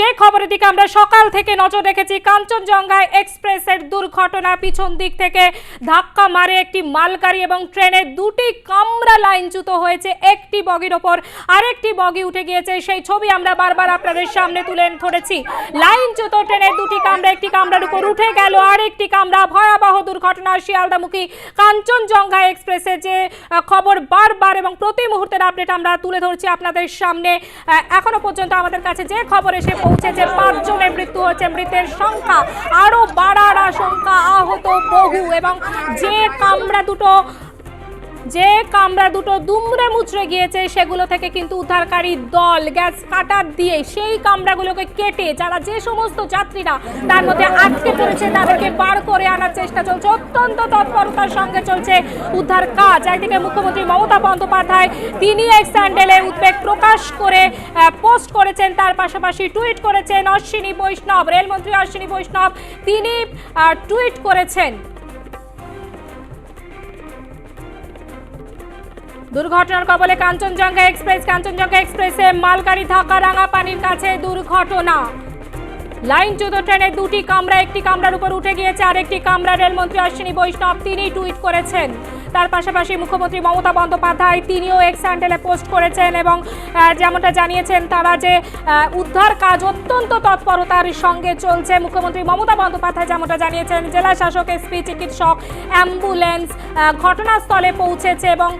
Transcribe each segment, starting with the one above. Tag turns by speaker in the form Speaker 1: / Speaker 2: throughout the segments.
Speaker 1: যে খবরের দিকে আমরা সকাল থেকে নজর রেখেছি, কাঞ্চনজঙ্ঘায় এক্সপ্রেসের দুর্ঘটনা। পিছন দিক থেকে ধাক্কা মারে একটি মালগাড়ি এবং ট্রেনের দুটি কামরা লাইনচ্যুত হয়েছে। একটি বগির ওপর আরেকটি বগি উঠে গিয়েছে। সেই ছবি আমরা বারবার আপনাদের সামনে তুলে ধরেছি। লাইনচ্যুত ট্রেনের দুটি কামরা, একটি কামরার উপর উঠে গেল, আরেকটি কামরা। ভয়াবহ দুর্ঘটনা, শিয়ালদামুখী কাঞ্চনজঙ্ঘা এক্সপ্রেসে যে খবর বারবার এবং প্রতি মুহূর্তের আপডেট আমরা তুলে ধরছি আপনাদের সামনে। এখনও পর্যন্ত আমাদের কাছে যে খবর এসে পৌঁছেছে, পাঁচজনের মৃত্যু হয়েছে, মৃতের সংখ্যা আরও বাড়ার আশঙ্কা আহত বহু এবং যে কামরা দুটো যে কামরা দুটো দুমড়ে মুচড়ে গিয়েছে, সেগুলো থেকে কিন্তু উদ্ধারকারী দল গ্যাস কাটার দিয়ে সেই কামরাগুলোকে কেটে যারা যে সমস্ত যাত্রীরা তার মধ্যে আটকে পড়েছে, তাদেরকে বার করে আনার চেষ্টা চলছে। অত্যন্ত তৎপরতার সঙ্গে চলছে উদ্ধার কাজ। একদিকে মুখ্যমন্ত্রী মমতা বন্দ্যোপাধ্যায়, তিনি এক স্যান্ডেলে উদ্বেগ প্রকাশ করে পোস্ট করেছেন, তার পাশাপাশি টুইট করেছেন অশ্বিনী বৈষ্ণব, রেলমন্ত্রী অশ্বিনী বৈষ্ণব, তিনি টুইট করেছেন। দুর্ঘটনার কবলে কাঞ্চনজঙ্ঘা এক্সপ্রেস, কাঞ্চনজঙ্ঘা এক্সপ্রেসে মালগাড়ি ধাক্কা রাঙা পানির কাছে দুর্ঘটনা। লাইনচ্যুত ট্রেনের দুটি কামরা, একটি কামরার উপর উঠে গিয়েছে আর একটি কামরা। রেলমন্ত্রী অশ্বিনী বৈষ্ণব তিনি টুইট করেছেন। তার পাশাপাশি মুখ্যমন্ত্রী মমতা বন্দ্যোপাধ্যায় তিনিও এক্স হ্যান্ডেলে পোস্ট করেছেন এবং যেমনটা জানিয়েছেন তারা যে উদ্ধার কাজ অত্যন্ত তৎপরতার সঙ্গে চলছে। মুখ্যমন্ত্রী মমতা বন্দ্যোপাধ্যায় যেমনটা জানিয়েছেন, জেলা শাসক এসপি চিকিৎসক অ্যাম্বুলেন্স ঘটনাস্থলে পৌঁছেছে এবং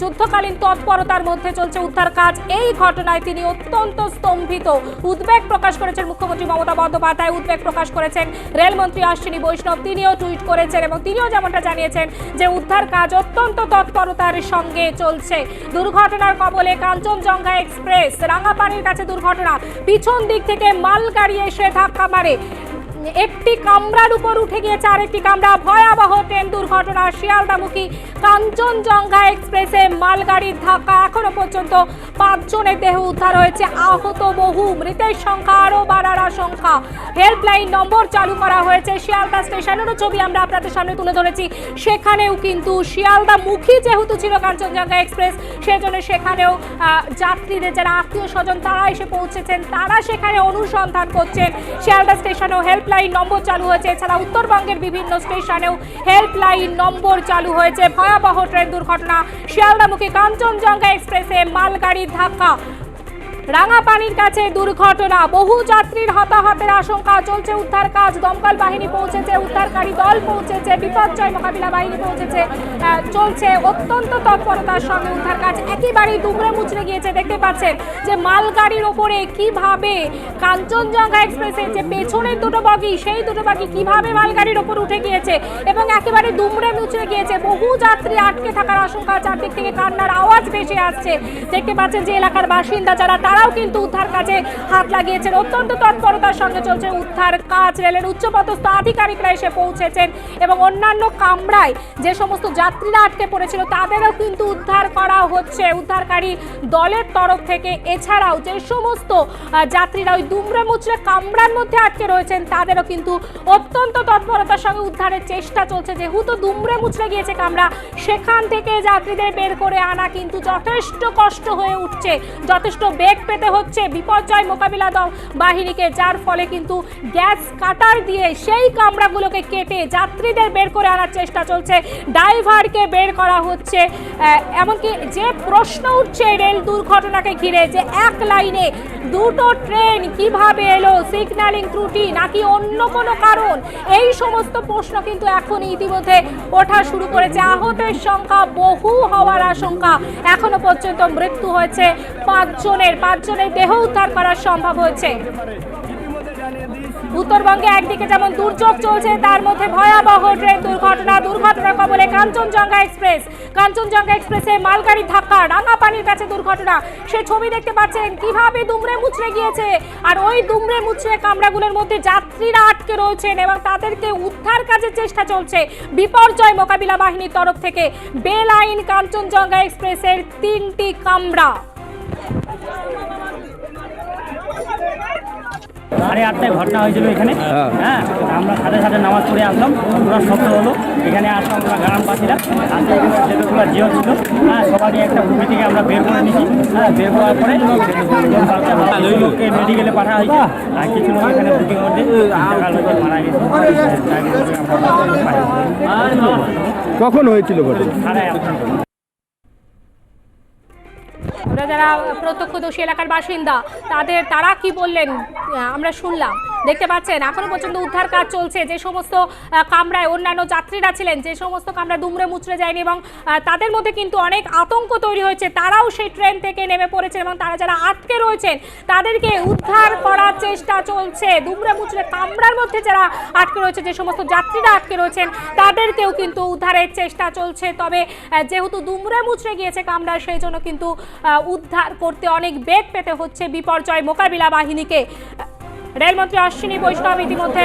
Speaker 1: যুদ্ধকালীন তৎপরতার মধ্যে চলছে উদ্ধার কাজ। এই ঘটনায় তিনি অত্যন্ত স্তম্ভিত। উদ্বেগ প্রকাশ করেছেন মুখ্যমন্ত্রী মমতা বন্দ্যোপাধ্যায়। উদ্বেগ প্রকাশ করেছেন রেলমন্ত্রী অশ্বিনী বৈষ্ণব। তিনিও টুইট করেছেন এবং তিনিও যেমনটা জানিয়েছেন যে, উদ্ধার কাজ অত্যন্ত তৎপরতার সঙ্গে চলছে। দুর্ঘটনার কবলে কাঞ্চনজঙ্ঘা এক্সপ্রেস, রাঙাপানির কাছে দুর্ঘটনা। পিছন দিক থেকে মাল গাড়ি এসে ধাক্কা মারে। একটি কামরার উপর উঠে গিয়েছে আরেকটি কামরা। ভয়াবহ ট্রেন দুর্ঘটনা, শিয়ালদামুখী কাঞ্চনজঙ্ঘা এক্সপ্রেসে মালগাড়ির ধাক্কা। এখনও পর্যন্ত পাঁচজনের দেহ উদ্ধার হয়েছে। আহত বহু, মৃতের সংখ্যা আরও বাড়ার আশঙ্কা। হেল্পলাইন নম্বর চালু করা হয়েছে শিয়ালদা স্টেশনেরও ছবি আমরা আপনাদের সামনে তুলে ধরেছি। সেখানেও কিন্তু শিয়ালদা মুখী যেহেতু ছিল কাঞ্চনজঙ্ঘা এক্সপ্রেস, সেজন্য সেখানেও যাত্রীদের যারা আত্মীয় স্বজন তারা এসে পৌঁছেছেন। তারা সেখানে অনুসন্ধান করছেন। শিয়ালদা স্টেশনেও হেল্পলাইন নম্বর চালু হয়েছে। এছাড়া উত্তরবঙ্গের বিভিন্ন স্টেশনেও হেল্পলাইন নম্বর চালু হয়েছে। ভয়াবহ ট্রেন দুর্ঘটনা। শিয়ালদামুখী কাঞ্চনজঙ্ঘা এক্সপ্রেসে মালগাড়ির ধাক্কা। রাঙাপানির কাছে দুর্ঘটনা। বহু যাত্রীর হতাহতের আশঙ্কা, চলছে উদ্ধার কাজ। দমকল বাহিনী পৌঁছেছে, উদ্ধারকারী দল পৌঁছেছে বিপর্যয় মোকাবিলা বাহিনী পৌঁছেছে। চলছে অত্যন্ত তৎপরতার সঙ্গে উদ্ধার কাজ। একেবারেই দুমড়ে মুচড়ে গিয়েছে। দেখতে পাচ্ছেন যে মালগাড়ির ওপরে কীভাবে কাঞ্চনজঙ্ঘা এক্সপ্রেসের যে পেছনের দুটো বগি, সেই দুটো বগি কীভাবে মালগাড়ির ওপর উঠে গিয়েছে এবং একেবারে দুমড়ে মুচড়ে গিয়েছে। বহু যাত্রী আটকে থাকার আশঙ্কা, চারদিক থেকে কান্নার আওয়াজ ভেসে আসছে। দেখতে পাচ্ছেন যে এলাকার বাসিন্দা যারা তারাও কিন্তু উদ্ধার কাজে হাত লাগিয়েছেন। অত্যন্ত তৎপরতার সঙ্গে চলছে উদ্ধার কাজ। রেলের উচ্চপদস্থ আধিকারিকরা এসে পৌঁছেছেন এবং অন্যান্য কামরায় যে সমস্ত যাত্রীরা আটকে পড়েছিল, তাদেরও কিন্তু উদ্ধার করা হচ্ছে। উদ্ধারকারী দলের তরফ থেকে এছাড়াও যে সমস্ত যাত্রীরা ওই দুমড়ে মুচড়ে কামরার মধ্যে আটকে রয়েছেন, তাদেরও কিন্তু অত্যন্ত তৎপরতার সঙ্গে উদ্ধারের চেষ্টা চলছে। যেহেতু দুমড়ে মুচড়ে গিয়েছে কামরা, সেখান থেকে যাত্রীদের বের করে আনা কিন্তু যথেষ্ট কষ্ট হয়ে উঠছে। যথেষ্ট বেগ পেতে হচ্ছে বিপর্যয় মোকাবিলা বাহিনীকে, যার ফলে কিন্তু গ্যাস কাটার দিয়ে সেই কামরাগুলোকে কেটে যাত্রীদের বের করে আনার চেষ্টা চলছে। ড্রাইভারকে বের করা হচ্ছে। এমনকি যে প্রশ্ন উঠছে রেল দুর্ঘটনাকে ঘিরে যে এক লাইনে দুটো ট্রেন কীভাবে এলো, সিগন্যালিং ত্রুটি নাকি অন্য কোনো কারণ, এই সমস্ত প্রশ্ন কিন্তু এখন ইতিমধ্যে ওঠা শুরু করেছে। আহতের সংখ্যা বহু হওয়ার আশঙ্কা এখনও পর্যন্ত মৃত্যু হয়েছে পাঁচজনের। পাঁচজনের দেহ উদ্ধার করা সম্ভব হয়েছে। উত্তরবঙ্গে একদিকে যেমন দুর্যোগ চলছে, তার মধ্যে ভয়াবহ ট্রেন দুর্ঘটনা দুর্ঘটনা কবলে কাঞ্চনজঙ্ঘা এক্সপ্রেস। কাঞ্চনজঙ্ঘা এক্সপ্রেসে মালগাড়ির ধাক্কা রাঙাপানির কাছে দুর্ঘটনা। সে ছবি দেখতে পাচ্ছেন কীভাবে দুমড়ে মুচড়ে গিয়েছে। আর ওই দুমড়ে মুচড়ে কামরাগুলোর মধ্যে যাত্রীরা আটকে রয়েছেন এবং তাদেরকে উদ্ধার কাজের চেষ্টা চলছে বিপর্যয় মোকাবিলা বাহিনীর তরফ থেকে। বেলাইন কাঞ্চনজঙ্ঘা এক্সপ্রেসের তিনটি কামরা।
Speaker 2: সাড়ে আটটায় ঘটনা হয়েছিল এখানে।
Speaker 3: হ্যাঁ।
Speaker 2: হ্যাঁ আমরা সাথে সাথে নামাজ পড়ে আসলাম পুরো শব্দ হলো। এখানে আসলাম আমরা গ্রামবাসীরা। আসলে এখানে ছেলেগুলো জিও ছিল। হ্যাঁ সবারই একটা ভূমি থেকে আমরা বের করে নিয়েছি। হ্যাঁ বের করার পরে লোককে মেডিকেলে পাঠা হয়েছে। আর কিছু লোক এখানে বুকিং মধ্যে লোকে মারা গেছে।
Speaker 3: কখন হয়েছিল ঘটনা?
Speaker 1: ওরা যারা প্রত্যক্ষদর্শী এলাকার বাসিন্দা তাদের তারা কি বললেন? আমরা শুনলাম। দেখতে পাচ্ছেন, এখনও পর্যন্ত উদ্ধার কাজ চলছে। যে সমস্ত কামরায় অন্যান্য যাত্রীরা ছিলেন, যে সমস্ত কামরা দুমড়ে মুচড়ে যায়নি এবং তাদের মধ্যে কিন্তু অনেক আতঙ্ক তৈরি হয়েছে। তারাও সেই ট্রেন থেকে নেমে পড়েছে এবং তারা যারা আটকে রয়েছেন, তাদেরকে উদ্ধার করার চেষ্টা চলছে। দুমড়ে মুচড়ে কামরার মধ্যে যারা আটকে রয়েছে, যে সমস্ত যাত্রীরা আটকে রয়েছেন, তাদেরকেও কিন্তু উদ্ধারের চেষ্টা চলছে। তবে যেহেতু দুমড়ে মুচড়ে গিয়েছে কামরা, সেই জন্য কিন্তু উদ্ধার করতে অনেক বেগ পেতে হচ্ছে বিপর্যয় মোকাবিলা বাহিনীকে। রেলমন্ত্রী অশ্বিনী বৈষ্ণব ইতিমধ্যে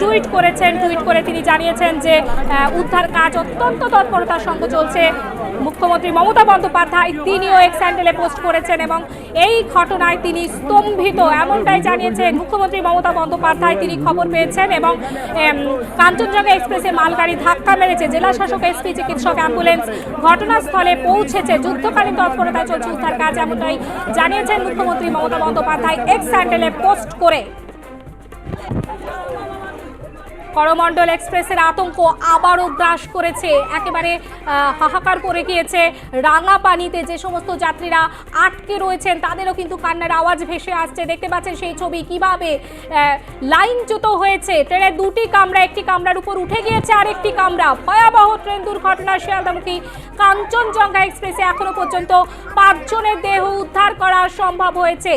Speaker 1: টুইট করেছেন, টুইট করে তিনি জানিয়েছেন যে উদ্ধার কাজ অত্যন্ত তৎপরতার সঙ্গে চলছে। মুখ্যমন্ত্রী মমতা বন্দ্যোপাধ্যায় তিনিও এক স্যান্ডেলে পোস্ট করেছেন এবং এই ঘটনায় তিনি স্তম্ভিত। এমনটাই জানিয়েছেন মুখ্যমন্ত্রী মমতা বন্দ্যোপাধ্যায়। তিনি খবর পেয়েছেন এবং কাঞ্চনজঙ্ঘা এক্সপ্রেসে মালগাড়ি ধাক্কা মেরেছে। জেলা শাসক এসপি, চিকিৎসক অ্যাম্বুলেন্স ঘটনাস্থলে পৌঁছেছে। যুদ্ধকালীন তৎপরতায় চলছে উদ্ধার কাজ, এমনটাই জানিয়েছেন মুখ্যমন্ত্রী মমতা বন্দ্যোপাধ্যায়। এক্স স্যান্ডেলে পোস্ট করে করমণ্ডল এক্সপ্রেসের আতঙ্ক আবারও গ্রাস করেছে। একেবারে হাহাকার করে গিয়েছে রাঙা পানিতে যে সমস্ত যাত্রীরা আটকে রয়েছেন, তাদেরও কিন্তু কান্নার আওয়াজ ভেসে আসছে। দেখতে পাচ্ছেন সেই ছবি কীভাবে লাইনচ্যুত হয়েছে। ট্রেনের দুটি কামরা, একটি কামরার উপর উঠে গিয়েছে আরেকটি কামরা। ভয়াবহ ট্রেন দুর্ঘটনা শিয়ালদামুখী কাঞ্চনজঙ্ঘা এক্সপ্রেসে এখনও পর্যন্ত পাঁচজনের দেহ উদ্ধার করা সম্ভব হয়েছে।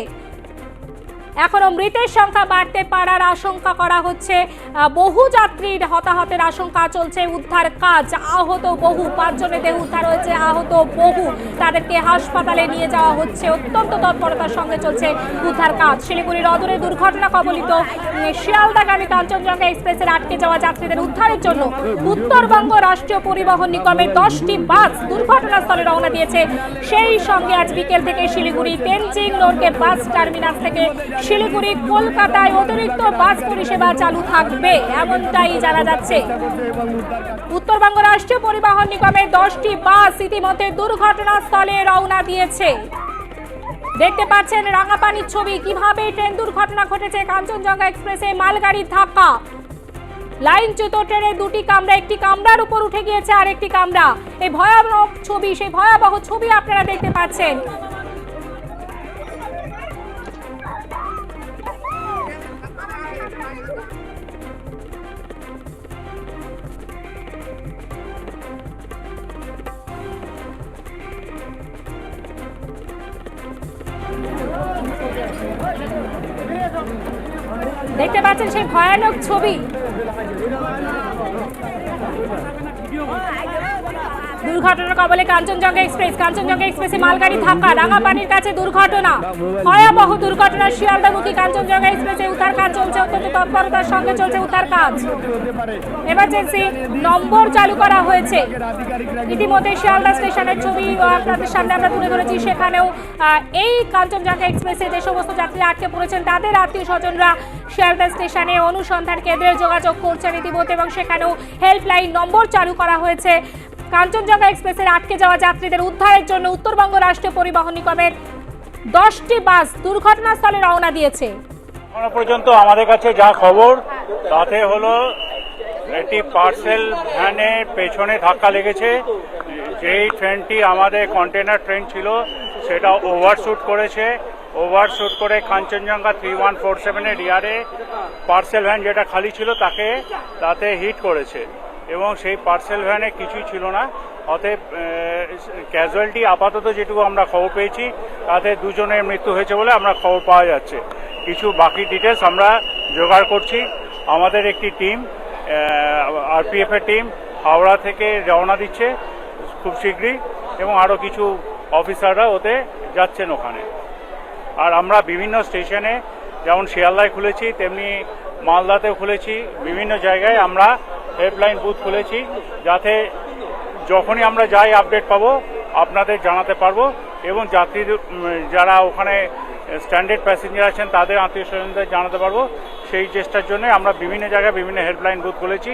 Speaker 1: এখনও মৃতের সংখ্যা বাড়তে পারার আশঙ্কা করা হচ্ছে। বহু যাত্রীর হতাহতের আশঙ্কা চলছে, উদ্ধার কাজ। আহত বহু, পাঁচজনের দেহ উদ্ধার হয়েছে, আহত বহু। তাদেরকে হাসপাতালে নিয়ে যাওয়া হচ্ছে, অত্যন্ত তৎপরতার সঙ্গে চলছে উদ্ধার কাজ। শিলিগুড়ির অদূরে দুর্ঘটনা কবলিত শিয়ালদাগামী কাঞ্চনজঙ্ঘা এক্সপ্রেসের আটকে যাওয়া যাত্রীদের উদ্ধারের জন্য উত্তরবঙ্গ রাষ্ট্রীয় পরিবহন নিগমের দশটি বাস দুর্ঘটনাস্থলে রওনা দিয়েছে। সেই সঙ্গে আজ বিকেল থেকে শিলিগুড়ি তেনজিং নোরকে বাস টার্মিনাস থেকে শিলিগুড়ি, কলকাতায় অতিরিক্ত বাস পরিষেবা চালু থাকবে, এমনটাই জানা যাচ্ছে। উত্তরবঙ্গ রাষ্ট্রীয় পরিবহন নিগমের দশটি বাস ইতিমধ্যে দুর্ঘটনাস্থলে রওনা দিয়েছে। দেখতে পাচ্ছেন রাঙাপানির ছবি, কীভাবে ট্রেন দুর্ঘটনা ঘটেছে কাঞ্চনজঙ্ঘা এক্সপ্রেসে মালগাড়ির ধাক্কা। লাইনচ্যুত ট্রেনের দুটি কামরা, একটি কামরার উপর উঠে গিয়েছে আর একটি কামরা। এই ভয়াবহ ছবি, সেই ভয়াবহ ছবি আপনারা দেখতে পাচ্ছেন। দেখতে পাচ্ছেন সেই ভয়ানক ছবি। দুর্ঘটনার কবলে কাঞ্চনজঙ্ঘা এক্সপ্রেস, কাঞ্চনজঙ্ঘা এক্সপ্রেসে মালগাড়ি ধাক্কা, রাঙাপানির কাছে দুর্ঘটনা। ভয়াবহ দুর্ঘটনা শিয়ালদামুখী কাঞ্চনজঙ্ঘা এক্সপ্রেসে উদ্ধার কাজ চলছে, অত্যন্ত তৎপরতার সঙ্গে চলছে উদ্ধার কাজ। এমার্জেন্সি নম্বর চালু করা হয়েছে। ইতিমধ্যে শিয়ালদা স্টেশনের ছবি আপনাদের সামনে আমরা তুলে ধরেছি। সেখানেও এই কাঞ্চনজঙ্ঘা এক্সপ্রেসে যে সমস্ত যাত্রী আটকে পড়েছেন, তাদের আত্মীয় স্বজনরা শিয়ালদা স্টেশনে অনুসন্ধান কেন্দ্রে যোগাযোগ করছেন ইতিমধ্যে এবং সেখানেও হেল্পলাইন নম্বর চালু করা হয়েছে। কাঞ্চনজঙ্ঘা এক্সপ্রেসের আটকে যাওয়া যাত্রীদের উদ্ধারের জন্য উত্তরবঙ্গ রাষ্ট্রীয় পরিবহন নিগমের দশটি বাস দুর্ঘটনাস্থলে রওনা দিয়েছে।
Speaker 4: এখনও পর্যন্ত আমাদের কাছে যা খবর, তাতে হলো একটি পার্সেল ভ্যানের পেছনে ধাক্কা লেগেছে। যেই ট্রেনটি আমাদের কন্টেনার ট্রেন ছিল, সেটা ওভারশুট করেছে। ওভারশুট করে কাঞ্চনজঙ্ঘা থ্রি ওয়ান ফোর সেভেনের রিয়ারে পার্সেল ভ্যান যেটা খালি ছিল, তাকে, তাতে হিট করেছে। এবং সেই পার্সেল ভ্যানে কিছুই ছিল না। অতএব ক্যাজুয়ালিটি আপাতত যেটুকু আমরা খবর পেয়েছি, তাতে দুজনের মৃত্যু হয়েছে বলে আমরা খবর পাওয়া যাচ্ছে। কিছু বাকি ডিটেলস আমরা জোগাড় করছি। আমাদের একটি টিম আরপিএফ এর টিম হাওড়া থেকে রওনা দিচ্ছে খুব শীঘ্রই এবং আরও কিছু অফিসাররা ওতে যাচ্ছেন ওখানে। আর আমরা বিভিন্ন স্টেশনে যেমন শিয়ালদায় খুলেছি, তেমনি মালদাতেও খুলেছি। বিভিন্ন জায়গায় আমরা হেল্পলাইন বুথ খুলেছি যাতে যখনই আমরা যাই আপডেট পাবো আপনাদের জানাতে পারব এবং যাত্রীদের যারা ওখানে স্ট্যান্ডার্ড প্যাসেঞ্জার আছেন তাদের আত্মীয় স্বজনদের জানাতে পারব। সেই চেষ্টার জন্য আমরা বিভিন্ন জায়গায় বিভিন্ন হেল্পলাইন বুথ খুলেছি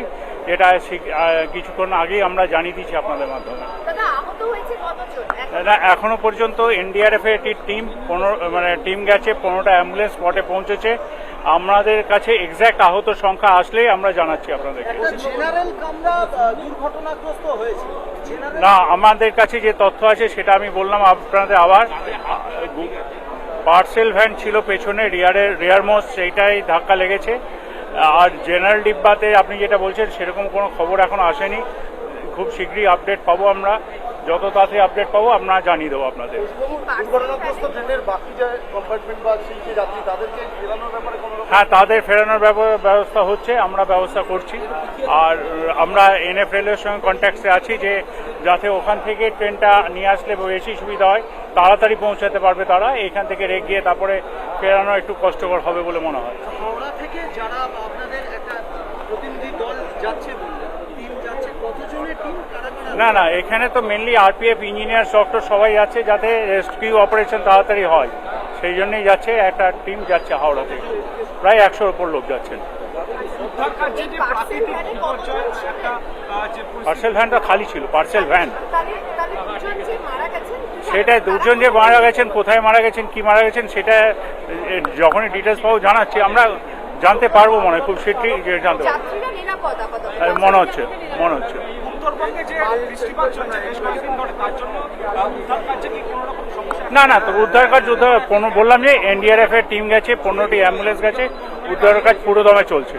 Speaker 4: যেটা আহ, কিছুক্ষণ আগেই আমরা জানিয়ে দিচ্ছি আপনাদের মাধ্যমে। না এখনও পর্যন্ত এনডিআরএফ এর একটি টিম পনেরো মানে টিম গেছে পনেরোটা অ্যাম্বুলেন্স স্পটে পৌঁছেছে। আমাদের কাছে এক্স্যাক্ট আহত সংখ্যা আসলেই আমরা জানাচ্ছি আপনাদেরকে। না আমাদের কাছে যে তথ্য আছে সেটা আমি বললাম আপনাদের আবার পার্সেল ভ্যান ছিল পেছনে রিয়ারের রিয়ার মোস্ট সেইটাই ধাক্কা লেগেছে। আর জেনারেল ডিব্বাতে আপনি যেটা বলছেন সেরকম কোনো খবর এখন আসেনি। খুব শীঘ্রই আপডেট পাবো আমরা। যত তাড়াতাড়ি আপডেট পাবো আমরা জানিয়ে দেবো আপনাদের।
Speaker 5: দুর্ঘটনাগ্রস্ত ট্রেনের বাকি যে কম্পার্টমেন্ট বা সেই যে যাত্রী তাদেরকে ফেরানোর ব্যাপারে
Speaker 4: হ্যাঁ তাদের ফেরানোর ব্যব- ব্যবস্থা হচ্ছে আমরা ব্যবস্থা করছি। আর আমরা এনএফএল এর সঙ্গে কন্ট্যাক্টে আছি যে যাতে ওখান থেকে ট্রেনটা নিয়ে আসলে বেশি সুবিধা হয় তাড়াতাড়ি পৌঁছাতে পারবে তারা। এখান থেকে রেক গিয়ে তারপরে ফেরানো একটু কষ্টকর হবে বলে মনে হয়।
Speaker 5: হাওড়া থেকে যারা আপনাদের একটা প্রতিনিধি দল যাচ্ছে
Speaker 4: না না এখানে তো মেনলি আরপিএফ ইঞ্জিনিয়ার ডক্টর সবাই যাচ্ছে যাতে রেস্কিউ অপারেশন তাড়াতাড়ি হয়। সেই জন্যই যাচ্ছে একটা টিম যাচ্ছে হাওড়া থেকে। প্রায় একশোর ওপর লোক যাচ্ছেন।
Speaker 6: পার্সেল
Speaker 4: ভ্যানটা খালি ছিল পার্সেল ভ্যান।
Speaker 6: তাহলে তাহলে যে মারা গেছেন
Speaker 4: সেটা দুজন যে মারা গেছেন কোথায় মারা গেছেন কি মারা গেছেন সেটা যখনই ডিটেলস পাবো জানাচ্ছি। আমরা জানতে পারব মনে হয় খুব শীঘ্রই জানতে পারব। মনে হচ্ছে মনে হচ্ছে।
Speaker 5: উত্তরবঙ্গে যে বৃষ্টিপাত চলছে বেশ কয়েকদিন ধরে তার জন্য উদ্ধার কার্যে কি কোনো রকম
Speaker 4: না না তো উদ্ধার কাজ উদ্ধার বললাম যে এনডিআরএফ এর টিম গেছে পনেরোটি অ্যাম্বুলেন্স গেছে উদ্ধার কাজ পুরো দমে চলছে।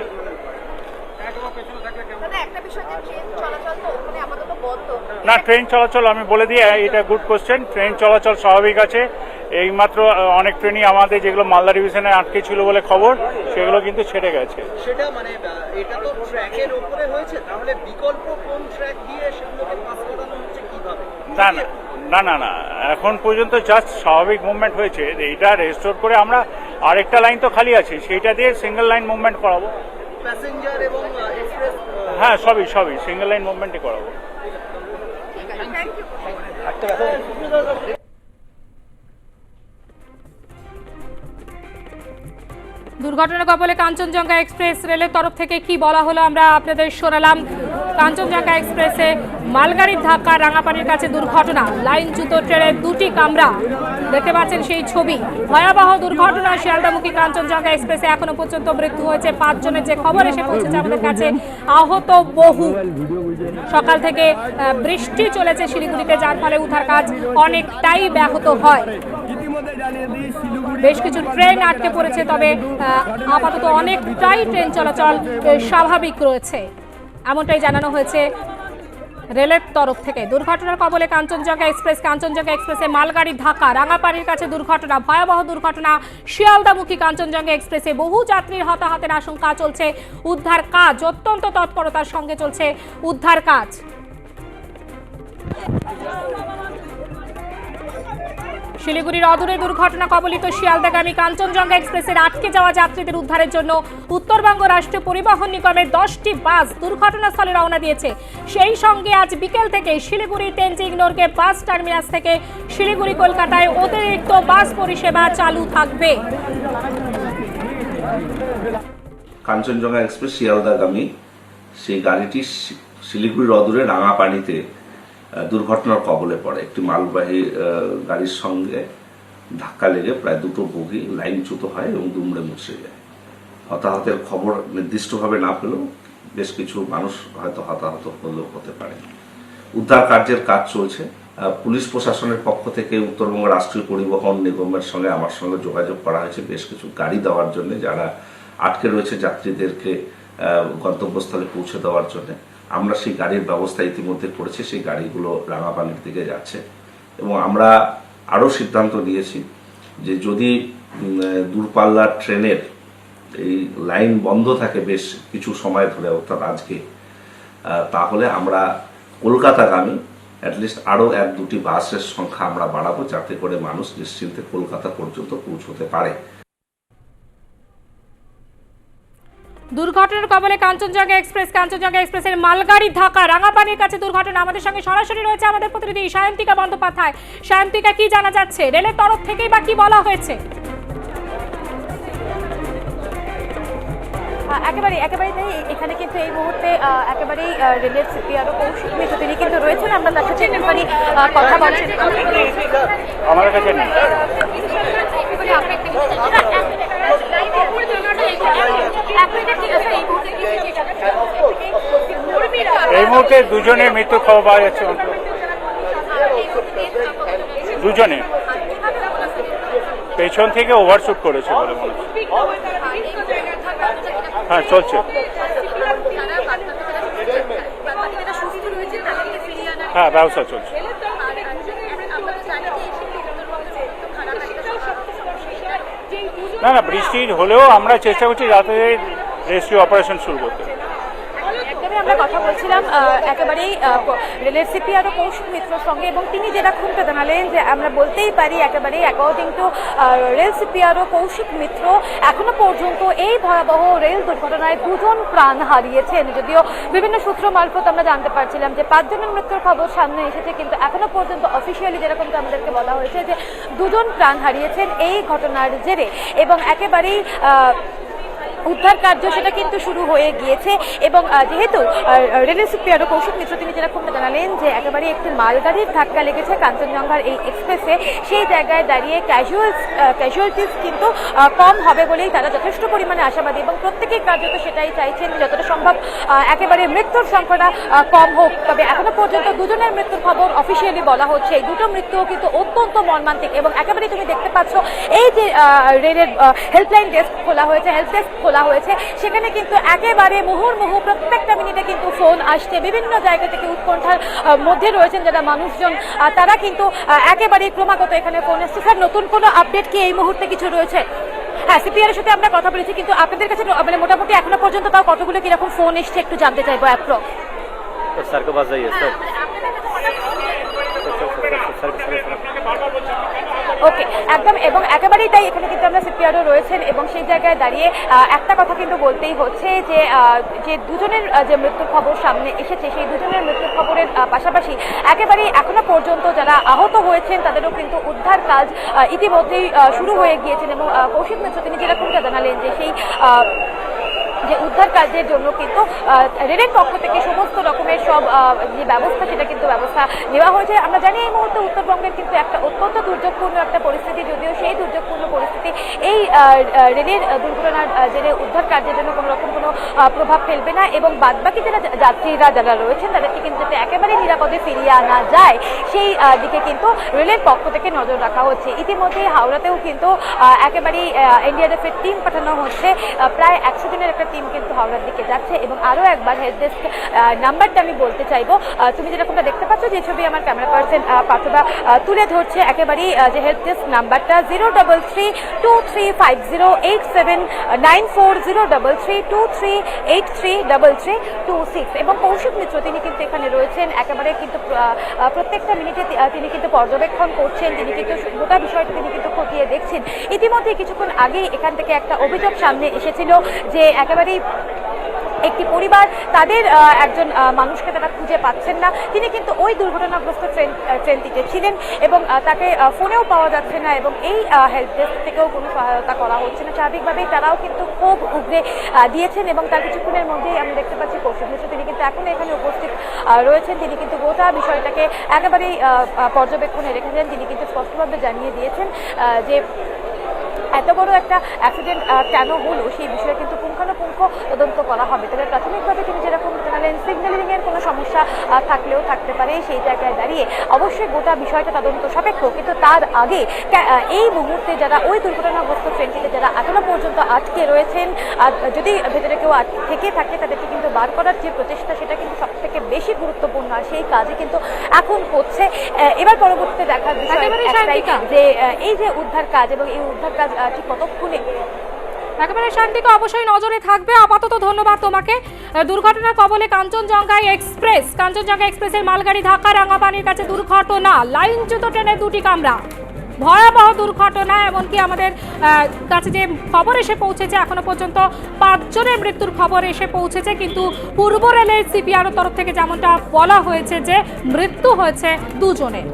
Speaker 6: দাদা একটা বিষয় যে ট্রেন চলাচল তো ওখানে আপাতত বন্ধ।
Speaker 4: না ট্রেন চলাচল আমি বলে দিই এটা গুড কোশ্চেন ট্রেন চলাচল স্বাভাবিক আছে। এইমাত্র অনেক ট্রেনই আমাদের যেগুলো মালদা ডিভিশনে আটকে ছিল বলে খবর সেগুলো কিন্তু ছেড়ে গেছে।
Speaker 5: সেটা মানে এটা তো ট্র্যাকের উপরে হয়েছে তাহলে বিকল্প কোন ট্র্যাক দিয়ে সেগুলোকে পাস করানো হচ্ছে কীভাবে?
Speaker 4: না না। না না না এখন পর্যন্ত জাস্ট স্বাভাবিক মুভমেন্ট হয়েছে। এইটা রেস্টোর করে আমরা আরেকটা লাইন তো খালি আছে সেইটা দিয়ে সিঙ্গেল লাইন মুভমেন্ট করাবো।
Speaker 5: প্যাসেঞ্জার এবং এক্সপ্রেস
Speaker 4: হ্যাঁ সবই সবই সিঙ্গেল লাইন মুভমেন্টই করাবো।
Speaker 1: দুর্ঘটনার কবলে কাঞ্চনজঙ্ঘা এক্সপ্রেস রেলের তরফ থেকে কি বলা হলো আমরা আপনাদের শোনালাম। কাঞ্চনজঙ্ঘা এক্সপ্রেসে মালগাড়ির ধাক্কা, রাঙাপানির কাছে দুর্ঘটনা। লাইনচ্যুত ট্রেনের দুটি কামরা। দেখতে পাচ্ছেন সেই ছবি। ভয়াবহ দুর্ঘটনা, শিয়ালদামুখী কাঞ্চনজঙ্ঘা এক্সপ্রেসে এখনও পর্যন্ত মৃত্যু হয়েছে। পাঁচজনের যে খবর, এসে পৌঁছেছে আমাদের কাছে। আহত বহু। সকাল থেকে বৃষ্টি চলেছে শিলিগুড়িতে, যার ফলে উদ্ধার কাজ অনেকটাই ব্যাহত হয়। বেশ কিছু ট্রেন আটকে পড়েছে, তবে আপাতত অনেকটাই ট্রেন চলাচল স্বাভাবিক রয়েছে। এমনটাই জানানো হয়েছে রেলের তরফ থেকে। দুর্ঘটনার কবলে কাঞ্চনজঙ্ঘা এক্সপ্রেস, কাঞ্চনজঙ্ঘা এক্সপ্রেসে মালগাড়ি ধাক্কা, রাঙাপাড়ির কাছে দুর্ঘটনা, ভয়াবহ দুর্ঘটনা, শিয়ালদামুখী কাঞ্চনজঙ্ঘা এক্সপ্রেসে বহু যাত্রীর হতাহতের আশঙ্কা চলছে। উদ্ধার কাজ অত্যন্ত তৎপরতার সঙ্গে চলছে। উদ্ধার কাজ। শিলিগুড়ির অদূরে দুর্ঘটনা কবলিত শিয়ালদাগামী কাঞ্চনজঙ্ঘা এক্সপ্রেসের আটকে যাওয়া যাত্রীদের উদ্ধারের জন্য উত্তরবঙ্গ রাষ্ট্রীয় পরিবহন নিগমের দশটি বাস দুর্ঘটনাস্থলে রওনা দিয়েছে। সেই সঙ্গে আজ বিকেল থেকে শিলিগুড়ি তেনজিং নোরকে বাস টার্মিনাস থেকে শিলিগুড়ি, কলকাতায় অতিরিক্ত বাস পরিষেবা চালু থাকবে।
Speaker 7: কাঞ্চনজঙ্ঘা এক্সপ্রেস শিয়ালদাগামী, সেই গাড়িটি শিলিগুড়ির অদূরে রাঙাপানিতে দুর্ঘটনার কবলে পড়ে। একটি মালবাহী গাড়ির সঙ্গে ধাক্কা লেগে প্রায় দুটো বগি লাইনচ্যুত হয় এবং দুমড়ে মুছে যায়। হতাহতের খবর নির্দিষ্টভাবে না পেলেও বেশ কিছু মানুষ হয়তো হতাহত হলেও হতে পারে। উদ্ধার কার্যের কাজ চলছে। পুলিশ প্রশাসনের পক্ষ থেকে উত্তরবঙ্গ রাষ্ট্রীয় পরিবহন নিগমের সঙ্গে আমার সঙ্গে যোগাযোগ করা হয়েছে বেশ কিছু গাড়ি দেওয়ার জন্য, যারা আটকে রয়েছে যাত্রীদেরকে গন্তব্যস্থলে পৌঁছে দেওয়ার জন্য। আমরা সেই গাড়ির ব্যবস্থা ইতিমধ্যে করেছি, সেই গাড়িগুলো রাঙাপানির দিকে যাচ্ছে। এবং আমরা আরও সিদ্ধান্ত নিয়েছি যে যদি দূরপাল্লার ট্রেনের এই লাইন বন্ধ থাকে বেশ কিছু সময় ধরে, অর্থাৎ আজকে তাহলে আমরা কলকাতাগামী অ্যাটলিস্ট আরও এক দুটি বাসের সংখ্যা আমরা বাড়াবো, যাতে করে মানুষ নিশ্চিন্তে কলকাতা পর্যন্ত পৌঁছতে পারে।
Speaker 1: দুর্ঘটনার কবলে কাঞ্চনজঙ্ঘা এক্সপ্রেস কাঞ্চনজঙ্ঘা এক্সপ্রেসের মালগাড়ি ধাক্কা রাঙাপানির কাছে দুর্ঘটনা। আমাদের সঙ্গে সরাসরি রয়েছে আমাদের প্রতিনিধি সায়ন্তিকা বন্দ্যোপাধ্যায়। সায়ন্তিকা কি জানা যাচ্ছে? রেলের তরফ থেকেই বা কি বলা হয়েছে?
Speaker 8: একেবারেই একেবারে এখানে কিন্তু এই মুহূর্তে একেবারেই রেলের সিপিআরও কৌশিক তিনি কিন্তু রয়েছেন। আমরা তার সাথে একেবারে কথা বলছি।
Speaker 4: আমার কাছে এই মুহূর্তে দুজনের মৃত্যু খবর পাওয়া যাচ্ছে দুজনে। পেছন থেকে ওভারশুট করেছে বলে মনে হ্যাঁ চলছে। হ্যাঁ ব্যবসা চলছে। না না বৃষ্টি হলেও আমরা চেষ্টা করছি রাতে রেস্কিউ অপারেশন শুরু করতে।
Speaker 8: আমরা কথা বলছিলাম একেবারেই রেলের সিপিআরও কৌশিক মিত্রর সঙ্গে এবং তিনি যেটা খুনটা জানালেন যে আমরা বলতেই পারি একেবারেই according to rail CPRO Koushik Mitra, এখনও পর্যন্ত এই ভয়াবহ রেল দুর্ঘটনায় দুজন প্রাণ হারিয়েছেন। যদিও বিভিন্ন সূত্র মারফত আমরা জানতে পারছিলাম যে পাঁচজনের মৃত্যুর খবর সামনে এসেছে, কিন্তু এখনও পর্যন্ত অফিসিয়ালি যেরকমটা আমাদেরকে বলা হয়েছে যে দুজন প্রাণ হারিয়েছেন এই ঘটনার জেরে এবং একেবারেই উদ্ধার কার্য সেটা কিন্তু শুরু হয়ে গিয়েছে এবং যেহেতু রেলের সুপ্রিয়ারও কৌশিক মিত্র, তিনি যেরকম জানালেন যে একেবারে একটি মালগাড়ির ধাক্কা লেগেছে কাঞ্চনজঙ্ঘার এই এক্সপ্রেসে সেই জায়গায় দাঁড়িয়ে ক্যাজুয়াল ক্যাজুয়ালিটিস কিন্তু কম হবে বলেই তারা যথেষ্ট পরিমাণে আশাবাদী এবং প্রত্যেকেই কার্যত সেটাই চাইছেন যতটা সম্ভব একেবারে মৃত্যুর সংখ্যাটা কম হোক। তবে এখনও পর্যন্ত দুজনের মৃত্যুর খবর অফিসিয়ালি বলা হচ্ছে। এই দুটো মৃত্যুও কিন্তু অত্যন্ত মর্মান্তিক এবং একেবারে তুমি দেখতে পাচ্ছ, এই যে রেলের হেল্পলাইন ডেস্ক খোলা হয়েছে। হেল্প ডেস্ক খোলা খোলা হয়েছে সেখানে কিন্তু একেবারে মুহুর্মুহু প্রত্যেকটা মিনিটে কিন্তু ফোন আসছে বিভিন্ন জায়গা থেকে উৎকণ্ঠার মধ্যে রয়েছেন যারা মানুষজন তারা কিন্তু একেবারেই ক্রমাগত এখানে ফোন আসছে স্যার নতুন কোনো আপডেট কি এই মুহূর্তে কিছু রয়েছে হ্যাঁ সিপিআর এর সাথে আমরা কথা বলেছি কিন্তু আপনাদের কাছে মানে মোটামুটি এখনও পর্যন্ত তাও কতগুলো কীরকম ফোন এসছে একটু জানতে চাইব অ্যাপ্রক্স ওকে একদম, এবং একেবারেই তাই এখানে কিন্তু আমরা সিপিআরও রয়েছেন এবং সেই জায়গায় দাঁড়িয়ে একটা কথা কিন্তু বলতেই হচ্ছে যে যে দুজনের যে মৃত্যুর খবর সামনে এসেছে, সেই দুজনের মৃত্যুর খবরের পাশাপাশি একেবারেই এখনও পর্যন্ত যারা আহত হয়েছেন, তাদেরও কিন্তু উদ্ধার কাজ ইতিমধ্যেই শুরু হয়ে গিয়েছেন এবং কৌশিক মিত্র, তিনি যেরকমটা জানালেন যে সেই যে উদ্ধার কাজের জন্য কিন্তু রেলের পক্ষ থেকে সমস্ত রকমের সব যে ব্যবস্থা, সেটা কিন্তু ব্যবস্থা নেওয়া হয়েছে। আমরা জানি এই মুহূর্তে উত্তরবঙ্গের কিন্তু একটা অত্যন্ত দুর্যোগপূর্ণ একটা পরিস্থিতি, যদিও সেই দুর্যোগপূর্ণ পরিস্থিতি এই রেলের দুর্ঘটনার জেরে উদ্ধার কার্যের জন্য কোনো রকম কোনো প্রভাব ফেলবে না এবং বাদবাকি যারা যাত্রীরা যারা রয়েছেন, তাদেরকে কিন্তু যাতে একেবারে নিরাপদে ফিরিয়ে আনা যায়, সেই দিকে কিন্তু রেলের পক্ষ থেকে নজর রাখা হচ্ছে। ইতিমধ্যে হাওড়াতেও কিন্তু একেবারেই এনডিআরএফ এর টিম পাঠানো হচ্ছে প্রায় একশো দিনের একটা টিম কিন্তু হাওড়ার দিকে যাচ্ছে এবং আরও একবার হেল্প ডেস্ক নাম্বারটা আমি বলতে চাইব। তুমি যেরকমটা দেখতে পাচ্ছ, যে ছবি আমার ক্যামেরা পার্সন পার্থবা তুলে ধরছে, একেবারেই যে হেল্প ডেস্ক নাম্বারটা zero double three two three five zero eight seven nine four zero double three two three eight three double three two six এবং কৌশিক মিত্র, তিনি কিন্তু এখানে রয়েছেন, একেবারে কিন্তু প্রত্যেকটা মিনিটে তিনি কিন্তু পর্যবেক্ষণ করছেন, তিনি কিন্তু গোটা বিষয়টা তিনি কিন্তু খতিয়ে দেখছেন। ইতিমধ্যে কিছুক্ষণ আগেই এখান থেকে একটা অভিযোগ সামনে এসেছিল যে একেবারেই একটি পরিবার, তাদের একজন মানুষকে তারা খুঁজে পাচ্ছেন না। তিনি কিন্তু ওই দুর্ঘটনাগ্রস্ত ট্রেন ট্রেনটিতে ছিলেন এবং তাকে ফোনেও পাওয়া যাচ্ছে না এবং এই হেল্প ডেস্ক থেকেও কোনো সহায়তা করা হচ্ছে না। স্বাভাবিকভাবেই তারাও কিন্তু খুব উগরে দিয়েছেন এবং তার কিছুক্ষণের মধ্যেই আমি দেখতে পাচ্ছি কৌশিক মিশ্র। তিনি কিন্তু এখনও এখানে উপস্থিত রয়েছেন। তিনি কিন্তু গোটা বিষয়টাকে একেবারেই পর্যবেক্ষণে রেখেছেন। তিনি কিন্তু স্পষ্টভাবে জানিয়ে দিয়েছেন যে এত বড় একটা অ্যাক্সিডেন্ট কেন হলো? সেই বিষয়ে কিন্তু পুঙ্খানুপুঙ্খ তদন্ত করা হবে। তবে প্রাথমিকভাবে তিনি যেরকম জানালেন সিগন্যালিং এর কোনো সমস্যা থাকলেও থাকতে পারে সেই জায়গায় দাঁড়িয়ে। অবশ্যই গোটা বিষয়টা তদন্ত সাপেক্ষ কিন্তু তার আগে এই মুহূর্তে যারা ওই দুর্ঘটনাগ্রস্ত ট্রেনটিতে যারা এখনও পর্যন্ত আটকে রয়েছেন আর যদি ভেতরে কেউ আট- থেকে থাকে তাদেরকে কিন্তু বার করার যে প্রচেষ্টা সেটা কিন্তু সব থেকে বেশি গুরুত্বপূর্ণ আর সেই কাজই কিন্তু এখন হচ্ছে। এবার পরবর্তীতে দেখার বিষয়। যে এই যে উদ্ধার কাজ এবং এই উদ্ধার কাজ ঠিক কতক্ষণে?
Speaker 1: একেবারে শান্তিকে অবশ্যই নজরে থাকবে। আপাতত ধন্যবাদ তোমাকে। দুর্ঘটনার কবলে কাঞ্চনজঙ্ঘা এক্সপ্রেস, কাঞ্চনজঙ্ঘা এক্সপ্রেসের মালগাড়ি ঢাকা রাঙাপানির কাছে দুর্ঘটনা, লাইনচ্যুত ট্রেনের দুটি কামরা। ভয়াবহ দুর্ঘটনা, এমনকি আমাদের কাছে যে খবর এসে পৌঁছেছে, এখনও পর্যন্ত পাঁচজনের মৃত্যুর খবর এসে পৌঁছেছে, কিন্তু পূর্ব রেলের সিপিআর তরফ থেকে যেমনটা বলা হয়েছে যে, মৃত্যু হয়েছে দুজনের।